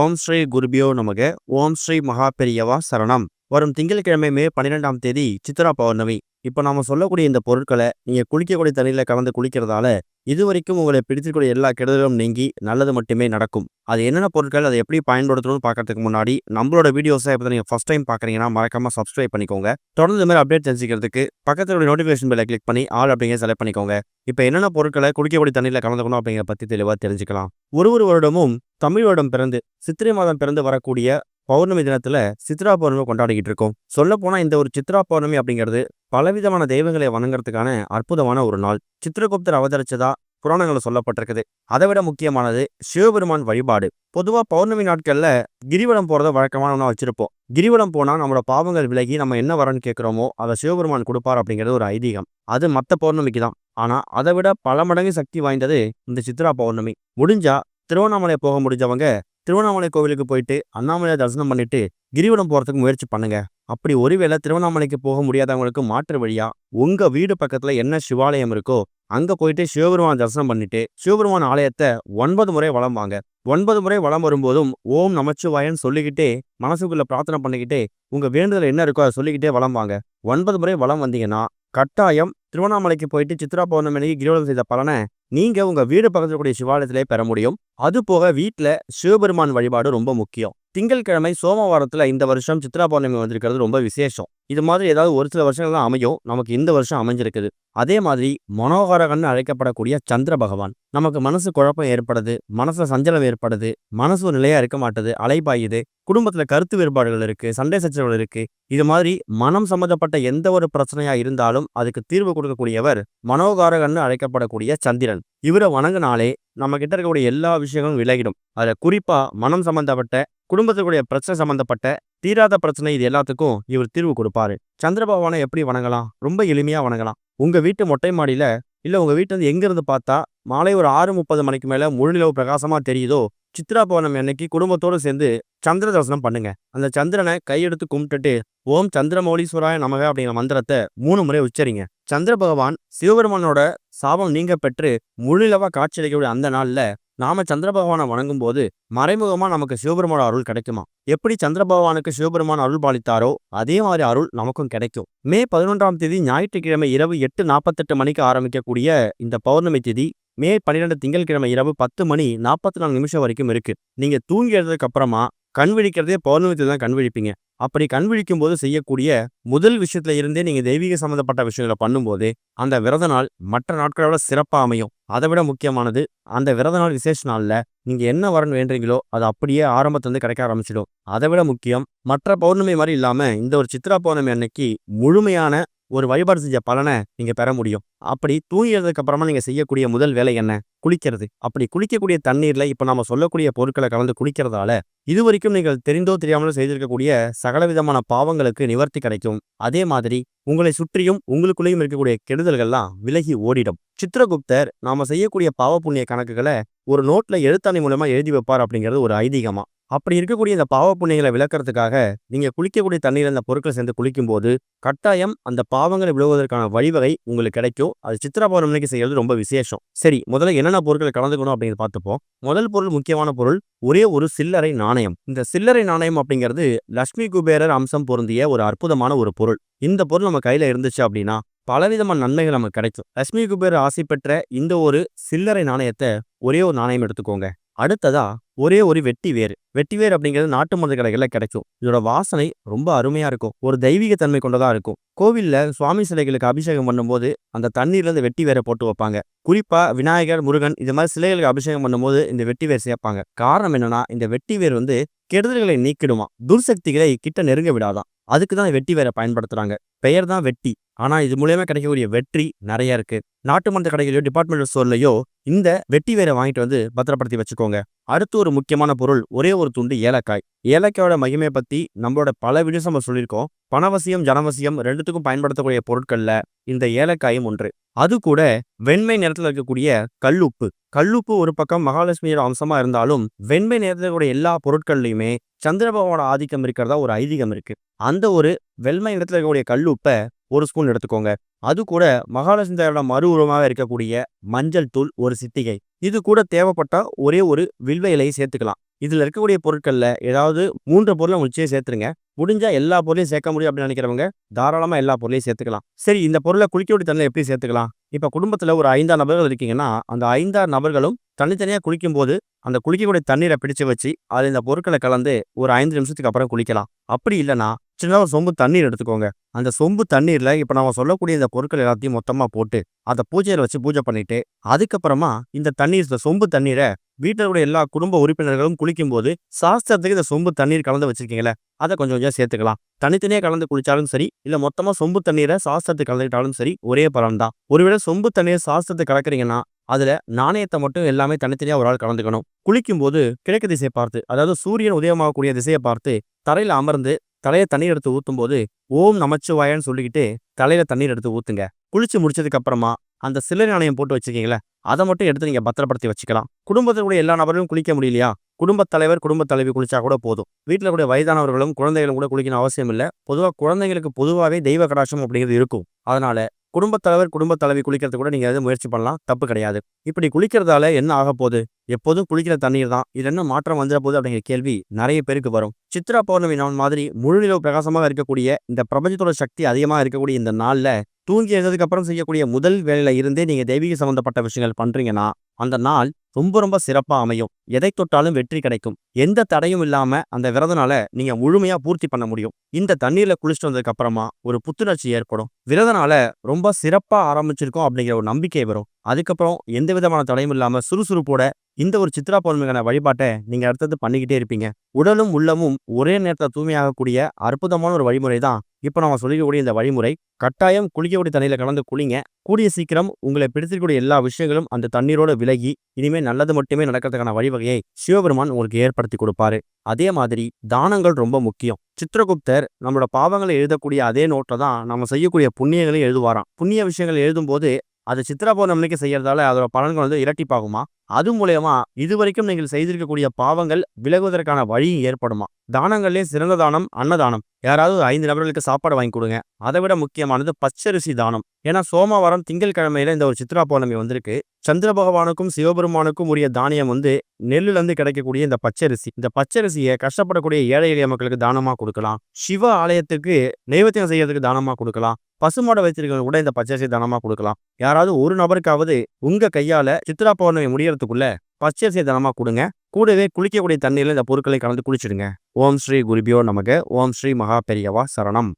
ஓம் ஸ்ரீ குருபியோ நமக. ஓம் ஸ்ரீ மகாபெரியவா சரணம். வரும் திங்கட்கிழமை மே பன்னிரெண்டாம் தேதி சித்ரா பௌர்ணமி. இப்போ நாம சொல்லக்கூடிய இந்த பொருட்களை நீங்க குளிக்கக்கூடிய தண்ணியில் கலந்து குளிக்கிறதால இதுவரைக்கும் உங்களை பிடித்திருக்கூடிய எல்லா கெடுதலும் நீங்கி நல்லது மட்டுமே நடக்கும். அது என்னென்ன பொருட்கள் அதை எப்படி பயன்படுத்தணும்னு பார்க்கறதுக்கு முன்னாடி நம்மளோட வீடியோஸை இப்போ நீங்கள் ஃபஸ்ட் டைம் பார்க்குறீங்கன்னா மறக்காம சப்ஸ்கிரைப் பண்ணிக்கோங்க. தொடர்ந்து இந்த மாதிரி அப்டேட் தெரிஞ்சுக்கிறதுக்கு பக்கத்தில் நோட்டிஃபிகேஷன் பெல்லை கிளிக் பண்ணி ஆல் அப்படிங்கிற செலக்ட் பண்ணிக்கோங்க. இப்போ என்னென்ன பொருட்களை குளிக்கக்கூடிய தண்ணியில் கலந்துக்கணும் அப்படிங்கிற பற்றி தெளிவாக தெரிஞ்சுக்கலாம். ஒரு ஒரு வருடமும் தமிழ் வருடம் பிறந்து சித்திரை மாதம் பிறந்து வரக்கூடிய பௌர்ணமி தினத்துல சித்ரா பௌர்ணமி கொண்டாடிக்கிட்டு இருக்கோம் சொல்ல போனா இந்த ஒரு சித்ரா பௌர்ணமி அப்படிங்கிறது பலவிதமான தெய்வங்களை வணங்குறதுக்கான அற்புதமான ஒரு நாள். சித்திரகுப்தர் அவதரிச்சதா புராணங்களில் சொல்லப்பட்டிருக்குது. அதை விட முக்கியமானது சிவபெருமான் வழிபாடு. பொதுவா பௌர்ணமி நாட்களில் கிரிவலம் போகிறத வழக்கமான ஒன்றா வச்சிருப்போம். கிரிவலம் போனா நம்மளோட பாவங்கள் விலகி நம்ம என்ன வரன்னு கேட்குறோமோ அதை சிவபெருமான் கொடுப்பார் அப்படிங்கிறது ஒரு ஐதீகம். அது மற்ற பௌர்ணமிக்கு தான். ஆனா அதை விட பல மடங்கு சக்தி வாய்ந்தது இந்த சித்ரா பௌர்ணமி. முடிஞ்சா திருவண்ணாமலை போக முடிஞ்சவங்க திருவண்ணாமலை கோவிலுக்கு போயிட்டு அண்ணாமலையை தரிசனம் பண்ணிட்டு கிரிவலம் போறதுக்கு முயற்சி பண்ணுங்க. அப்படி ஒருவேளை திருவண்ணாமலைக்கு போக முடியாதவங்களுக்கு மாற்று வழியா உங்க வீடு பக்கத்துல என்ன சிவாலயம் இருக்கோ அங்க போயிட்டு சிவபெருமான் தரிசனம் பண்ணிட்டு சிவபெருமான் ஆலயத்தை ஒன்பது முறை வளம் வாங்க. ஒன்பது முறை வளம் வரும்போதும் ஓம் நமச்சிவாயன்னு சொல்லிக்கிட்டே மனசுக்குள்ள பிரார்த்தனை பண்ணிக்கிட்டே உங்க வேண்டுதல் என்ன இருக்கோ அதை சொல்லிக்கிட்டே வளம் வாங்க. ஒன்பது முறை வளம் வந்தீங்கன்னா கட்டாயம் திருவண்ணாமலைக்கு போயிட்டு சித்ரா பௌர்ணமி கிரிவலம் செய்த பலனை நீங்க உங்க வீடு பக்கத்தில் கூடிய சிவாலயத்திலே பெற முடியும். அது போக வீட்டுல சிவபெருமான் வழிபாடு ரொம்ப முக்கியம். திங்கட்கிழமை சோமவாரத்துல இந்த வருஷம் சித்ரா பௌர்ணமி வந்திருக்கிறது ரொம்ப விசேஷம். இது மாதிரி ஏதாவது ஒரு சில வருஷங்கள் தான் அமையும். நமக்கு இந்த வருஷம் அமைஞ்சிருக்குது. அதே மாதிரி மனோகரகன் அழைக்கப்படக்கூடிய சந்திர பகவான். நமக்கு மனசு குழப்பம் ஏற்படுது மனசுல சஞ்சலம் ஏற்படுது மனசு ஒரு நிலையா இருக்க மாட்டுது அலைபாயுது குடும்பத்துல கருத்து வேறுபாடுகள் இருக்கு சண்டை சச்சரவுகள் இருக்கு. இது மாதிரி மனம் சம்பந்தப்பட்ட எந்த ஒரு பிரச்சனையா இருந்தாலும் அதுக்கு தீர்வு கொடுக்கக்கூடியவர் மனோகாரகன் அழைக்கப்படக்கூடிய சந்திரன். இவரை வணங்கினாலே நம்ம கிட்ட இருக்கக்கூடிய எல்லா விஷயங்களும் விலகிடும். அதுல குறிப்பா மனம் சம்பந்தப்பட்ட குடும்பத்துக்குடைய பிரச்சனை சம்பந்தப்பட்ட தீராத பிரச்சனை இது எல்லாத்துக்கும் இவர் தீர்வு கொடுப்பாரு. சந்திர பகவானை எப்படி வணங்கலாம்? ரொம்ப எளிமையா வணங்கலாம். உங்க வீட்டு மொட்டை மாடியில இல்ல உங்க வீட்டு வந்து எங்க இருந்து பார்த்தா மாலை ஒரு ஆறு முப்பது மணிக்கு மேல முழுநிலவு பிரகாசமா தெரியுதோ சித்ரா பவனம் அன்னைக்கு குடும்பத்தோடு சேர்ந்து சந்திர தரிசனம் பண்ணுங்க. அந்த சந்திரனை கையெடுத்து கும்பிட்டுட்டு ஓம் சந்திரமௌலீஸ்வராய நமக அப்படிங்கிற மந்திரத்தை மூணு முறை உச்சரிங்க. சந்திர பகவான் சிவபெருமானோட சாபம் நீங்க பெற்று முழுநிலவா காட்சியளிக்கக்கூடிய அந்த நாள்ல நாம சந்திர பகவானை வணங்கும் போது மறைமுகமா நமக்கு சிவபெருமான அருள் கிடைக்குமா? எப்படி சந்திர பகவானுக்கு சிவபெருமான் அருள் பாலித்தாரோ அதே மாதிரி அருள் நமக்கும் கிடைக்கும். மே பதினொன்றாம் தேதி ஞாயிற்றுக்கிழமை இரவு எட்டு நாற்பத்தெட்டு மணிக்கு ஆரம்பிக்கக்கூடிய இந்த பௌர்ணமி தேதி மே பன்னிரெண்டு திங்கட்கிழமை இரவு பத்து மணி நாற்பத்தி நாலு நிமிஷம் வரைக்கும் இருக்கு. நீங்க தூங்கி எடுத்ததுக்கு அப்புறமா கண் விழிக்கிறதே பௌர்ணமி தான் கண் விழிப்பீங்க. அப்படி கண் விழிக்கும் போது செய்யக்கூடிய முதல் விஷயத்துல இருந்தே நீங்க தெய்வீக சம்பந்தப்பட்ட விஷயங்களை பண்ணும்போது அந்த விரத நாள் மற்ற நாட்களோட சிறப்பா அமையும். அதை விட முக்கியமானது அந்த விரத நாள் விசேஷ நாள்ல நீங்க என்ன வரணும் வேண்டீங்களோ அது அப்படியே ஆரம்பத்துலேருந்து கிடைக்க ஆரம்பிச்சிடும். அதை விட முக்கியம் மற்ற பௌர்ணமி மாதிரி இல்லாம இந்த ஒரு சித்ரா பௌர்ணமி அன்னைக்கு முழுமையான ஒரு வழிபாடு செஞ்ச பலனை நீங்க பெற முடியும். அப்படி தூங்கியதுக்கு அப்புறமா நீங்க செய்யக்கூடிய முதல் வேலை என்ன? குளிக்கிறது. அப்படி குளிக்கக்கூடிய தண்ணீர்ல இப்ப நாம சொல்லக்கூடிய பொருட்களை கலந்து குளிக்கிறதால இதுவரைக்கும் நீங்கள் தெரிந்தோ தெரியாமலோ செய்திருக்கக்கூடிய சகல விதமான பாவங்களுக்கு நிவர்த்தி கிடைக்கும். அதே மாதிரி உங்களை சுற்றியும் உங்களுக்குள்ளேயும் இருக்கக்கூடிய கெடுதல்கள்லாம் விலகி ஓடிடும். சித்திரகுப்தர் நாம செய்யக்கூடிய பாவ புண்ணிய கணக்குகளை ஒரு நோட்ல எழுத்தாணி மூலமா எழுதி வைப்பார் அப்படிங்கிறது ஒரு ஐதீகமா. அப்படி இருக்கக்கூடிய இந்த பாவ புண்ணியங்களை விளக்கிறதுக்காக நீங்கள் குளிக்கக்கூடிய தண்ணீர் அந்த பொருட்களை சேர்ந்து குளிக்கும்போது கட்டாயம் அந்த பாவங்களை விழுவதற்கான வழிவகை உங்களுக்கு கிடைக்கும். அது சித்திரா பௌர்ணமிக்கு செய்யறது ரொம்ப விசேஷம். சரி முதல்ல என்னென்ன பொருட்களை கலந்துக்கணும் அப்படின்னு பார்த்துப்போம். முதல் பொருள் முக்கியமான பொருள் ஒரே ஒரு சில்லறை நாணயம். இந்த சில்லறை நாணயம் அப்படிங்கிறது லக்ஷ்மி குபேரர் அம்சம் பொருந்திய ஒரு அற்புதமான ஒரு பொருள். இந்த பொருள் நம்ம கையில இருந்துச்சு அப்படின்னா பலவிதமான நன்மைகள் நமக்கு கிடைக்கும். லட்சுமி குபேரர் ஆசை பெற்ற இந்த ஒரு சில்லறை நாணயத்தை ஒரே ஒரு நாணயம் எடுத்துக்கோங்க. அடுத்ததா ஒரே ஒரு வெட்டி வேர். வெட்டி வேர் அப்படிங்கிறது நாட்டு மருந்து கடைகளில் கிடைக்கும். இதோட வாசனை ரொம்ப அருமையா இருக்கும். ஒரு தெய்வீக தன்மை கொண்டதா இருக்கும். கோவில்ல சுவாமி சிலைகளுக்கு அபிஷேகம் பண்ணும்போது அந்த தண்ணீர்ல இருந்து வெட்டி வேரை போட்டு வைப்பாங்க. குறிப்பா விநாயகர் முருகன் இது மாதிரி சிலைகளுக்கு அபிஷேகம் பண்ணும்போது இந்த வெட்டி வேர் சேர்ப்பாங்க. காரணம் என்னன்னா இந்த வெட்டி வேர் வந்து கெடுதல்களை நீக்கிடுமா? துர்சக்திகளை கிட்ட நெருங்க விடாதான். அதுக்கு தான் வெட்டி வேரை பயன்படுத்துறாங்க. பெயர் தான் வெட்டி. ஆனா இது மூலியமா கிடைக்கக்கூடிய வெற்றி நிறைய இருக்கு. நாட்டு மருந்து கடைகளையோ டிபார்ட்மெண்டல் ஸ்டோர்லையோ இந்த வெட்டி வேரை வாங்கிட்டு வந்து பத்திரப்படுத்தி வச்சுக்கோங்க. அடுத்து ஒரு முக்கியமான பொருள் ஒரே ஒரு துண்டு ஏலக்காய். ஏலக்காயோட மகிமையை பத்தி நம்மளோட பல வீடியோஸ் நம்ம சொல்லியிருக்கோம். பணவசியம் ஜனவசியம் ரெண்டுத்துக்கும் பயன்படுத்தக்கூடிய பொருட்கள்ல இந்த ஏலக்காயும் ஒன்று. அது கூட வெண்மை நிறத்துல இருக்கக்கூடிய கல்லுப்பு. கல்லுப்பு ஒரு பக்கம் மகாலட்சுமியோட அம்சமா இருந்தாலும் வெண்மை நிறத்துல இருக்கக்கூடிய எல்லா பொருட்கள்லையுமே சந்திரபாபோட ஆதிக்கம் இருக்கிறதா ஒரு ஐதீகம் இருக்கு. அந்த ஒரு வெண்மை நிறத்துல இருக்கக்கூடிய கல்லுப்பை ஒரு ஸ்பூன் எடுத்துக்கோங்க. அது கூட மகாலட்சுமி மறு உருவமாக இருக்கக்கூடிய மஞ்சள் தூள் ஒரு சித்திகை. இது கூட தேவைப்பட்டா ஒரே ஒரு வில்வ இலையை சேர்த்துக்கலாம். இதுல இருக்கக்கூடிய பொருட்கள்ல ஏதாவது மூன்று பொருளை முடிச்சே சேர்த்துருங்க. முடிஞ்சா எல்லா பொருளையும் சேர்க்க முடியும் அப்படின்னு நினைக்கிறவங்க தாராளமா எல்லா பொருளையும் சேர்த்துக்கலாம். சரி இந்த பொருளை குளிக்கக்கூடிய தண்ணியில் எப்படி சேர்த்துக்கலாம்? இப்ப குடும்பத்துல ஒரு ஐந்தாறு நபர்கள் இருக்கீங்கன்னா அந்த ஐந்தாறு நபர்களும் தனித்தனியா குளிக்கும்போது அந்த குளிக்கக்கூடிய தண்ணீரை பிடிச்சு வச்சு அதில் இந்த பொருட்களை கலந்து ஒரு ஐந்து நிமிஷத்துக்கு அப்புறம் குளிக்கலாம். அப்படி இல்லைனா சின்ன ஒரு சொம்பு தண்ணீர் எடுத்துக்கோங்க. அந்த சொம்பு தண்ணீர்ல இப்ப நம்ம சொல்லக்கூடிய இந்த பொருட்கள் எல்லாத்தையும் மொத்தமா போட்டு அதை பூஜையில வச்சு பூஜை பண்ணிட்டு அதுக்கப்புறமா இந்த தண்ணீர் இந்த சொம்பு தண்ணீரை வீட்டிலுடைய உள்ள எல்லா குடும்ப உறுப்பினர்களும் குளிக்கும்போது சாஸ்திரத்துக்கு இந்த சொம்பு தண்ணீர் கலந்து வச்சிருக்கீங்களே அதை கொஞ்சம் கொஞ்சம் சேர்த்துக்கலாம். தனித்தனியா கலந்து குளிச்சாலும் சரி இல்ல மொத்தமா சொம்பு தண்ணீரை சாஸ்திரத்துக்கு கலந்துக்கிட்டாலும் சரி ஒரே பலன் தான். ஒருவேளை சொம்பு தண்ணீர் சாஸ்திரத்தை கலக்குறீங்கன்னா அதுல நாணயத்தை மட்டும் எல்லாமே தனித்தனியா ஒரு ஆள் கலந்துக்கணும். குளிக்கும்போது கிழக்கு திசை பார்த்து அதாவது சூரியன் உதயமாகக்கூடிய திசையை பார்த்து தரையில அமர்ந்து தலையை தண்ணீர் எடுத்து ஊத்தும் போது ஓம் நமச்சிவாயன்னு சொல்லிக்கிட்டு தலையில தண்ணீர் எடுத்து ஊத்துங்க. குளிச்சு முடிச்சதுக்கு அப்புறமா அந்த சில்லறை நாணயம் போட்டு வச்சிருக்கீங்களே அதை மட்டும் எடுத்து நீங்க பத்திரப்படுத்தி வச்சுக்கலாம். குடும்பத்தில் கூட எல்லா நபர்களும் குளிக்க முடியலையா? குடும்பத் தலைவர் குடும்பத் தலைவி குளிச்சா கூட போதும். வீட்டில் கூட வயதானவர்களும் குழந்தைகளும் கூட குளிக்கணும் அவசியம் இல்லை. பொதுவாக குழந்தைங்களுக்கு பொதுவாகவே தெய்வ கடாட்சம் அப்படிங்கிறது இருக்கும். அதனால குடும்பத்தலைவர் குடும்ப தலைவி குளிக்கிறது கூட நீங்கள் எதுவும் முயற்சி பண்ணலாம். தப்பு கிடையாது. இப்படி குளிக்கிறதால என்ன ஆக போகுது? எப்போதும் குளிக்கிற தண்ணீர் தான். இது என்ன மாற்றம் வந்துட போகுது அப்படிங்கிற கேள்வி நிறைய பேருக்கு வரும். சித்ரா பௌர்ணமி நாள் மாதிரி முழுநிலவு பிரகாசமாக இருக்கக்கூடிய இந்த பிரபஞ்சத்தோட சக்தி அதிகமாக இருக்கக்கூடிய இந்த நாளில் தூங்கி எழுந்ததுக்கப்புறம் செய்யக்கூடிய முதல் வேலையில இருந்தே நீங்க தெய்வீக சம்பந்தப்பட்ட விஷயங்கள் பண்ணுறீங்கன்னா அந்த நாள் ரொம்ப ரொம்ப சிறப்பாக அமையும். எதை தொட்டாலும் வெற்றி கிடைக்கும். எந்த தடையும் இல்லாமல் அந்த விரதனால நீங்கள் நீங்க பூர்த்தி பண்ண முடியும். இந்த தண்ணீரில் குளிச்சுட்டு வந்ததுக்கப்புறமா ஒரு புத்துணர்ச்சி ஏற்படும். விரதனால ரொம்ப சிறப்பாக ஆரம்பிச்சிருக்கோம் அப்படிங்கிற ஒரு நம்பிக்கை வரும். அதுக்கப்புறம் எந்த விதமான தடையும் இல்லாமல் சுறுசுறுப்போட இந்த ஒரு சித்ரா பௌர்ணமிக்கான வழிபாட்டை நீங்க அடுத்தது பண்ணிக்கிட்டே இருப்பீங்க. உடலும் உள்ளமும் ஒரே நேரத்தில் தூய்மையாகக்கூடிய அற்புதமான ஒரு வழிமுறை தான். இப்போ நம்ம சொல்லிக்கக்கூடிய இந்த வழிமுறை கட்டாயம் குளிக்கக்கூடிய தண்ணியில் கலந்து குளிங்க. கூடிய சீக்கிரம் உங்களை பிடித்திருக்கக்கூடிய எல்லா விஷயங்களும் அந்த தண்ணீரோட விலகி இனிமே நல்லது மட்டுமே நடக்கிறதுக்கான வழிவகையை சிவபெருமான் உங்களுக்கு ஏற்படுத்தி கொடுப்பாரு. அதே மாதிரி தானங்கள் ரொம்ப முக்கியம். சித்திரகுப்தர் நம்மளோட பாவங்களை எழுதக்கூடிய அதே நோட்டை தான் நம்ம செய்யக்கூடிய புண்ணியங்களையும் எழுதுவாராம். புண்ணிய விஷயங்கள் எழுதும்போது அது சித்திரா பௌர்ணமிக்கு செய்யறதால அதோட பலன்கள் வந்து இரட்டிப்பாகுமா? அது மூலயமா இதுவரைக்கும் நீங்கள் செய்திருக்கக்கூடிய பாவங்கள் விலகுவதற்கான வழியும் ஏற்படுமா? தானங்கள்லேயும் சிறந்த தானம் அன்னதானம். யாராவது ஒரு ஐந்து நபர்களுக்கு சாப்பாடு வாங்கி கொடுங்க. அதை விட முக்கியமானது பச்சரிசி தானம். ஏன்னா சோமவாரம் திங்கள் கிழமையில இந்த ஒரு சித்ரா பௌர்ணமி வந்திருக்கு. சந்திர பகவானுக்கும் சிவபெருமானுக்கும் உரிய தானியம் வந்து நெல்லுல இருந்து கிடைக்கக்கூடிய இந்த பச்சரிசி. இந்த பச்சரிசியை கஷ்டப்படக்கூடிய ஏழை எளிய மக்களுக்கு தானமா கொடுக்கலாம். சிவ ஆலயத்துக்கு நைவேத்தியம் செய்யறதுக்கு தானமா கொடுக்கலாம். பசுமாடை வைத்திருக்கிறவங்க கூட இந்த பச்சரிசி தானமா கொடுக்கலாம். யாராவது ஒரு நபருக்காவது உங்க கையால சித்ரா பௌர்ணமி முடியறதுக்குள்ள பச்சரிசியை தானமா கொடுங்க. கூடவே குளிக்கக்கூடிய தண்ணீரில் இந்த பொருட்களை கலந்து குளிச்சிடுங்க. ஓம் ஸ்ரீ குருபியோ நமக்கு ஓம் ஸ்ரீ மகா பெரியவா சரணம்.